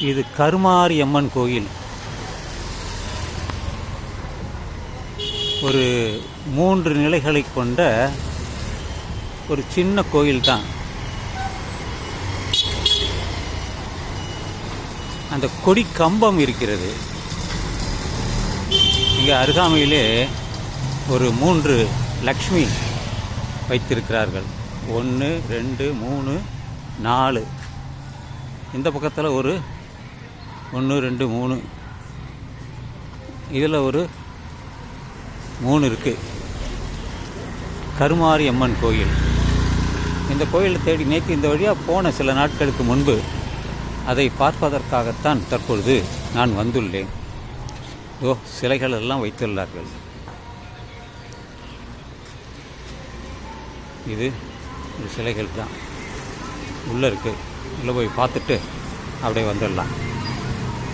இது கருமாரி அம்மன் கோயில். ஒரு மூன்று நிலைகளை கொண்ட ஒரு சின்ன கோயில் தான் அந்த கொடி கம்பம் இருக்கிறது. இங்கே அருகாமையிலே ஒரு மூன்று லக்ஷ்மி வைத்திருக்கிறார்கள். ஒன்று ரெண்டு மூணு நாலு. இந்த பக்கத்தில் ஒரு ஒன்று ரெண்டு மூணு. இதில் ஒரு மூணு இருக்குது கருமாரி அம்மன் கோயில். இந்த கோயிலை தேடி நேற்று இந்த வழியாக போன சில நாட்களுக்கு முன்பு அதை பார்ப்பதற்காகத்தான் தற்பொழுது நான் வந்துள்ளேன். ஓ சிலைகள் எல்லாம் வைத்துள்ளார்கள். இது இது சிலைகள் தான். உள்ளே இருக்குது உள்ளே போய் பார்த்துட்டு அப்படியே வந்துடலாம்.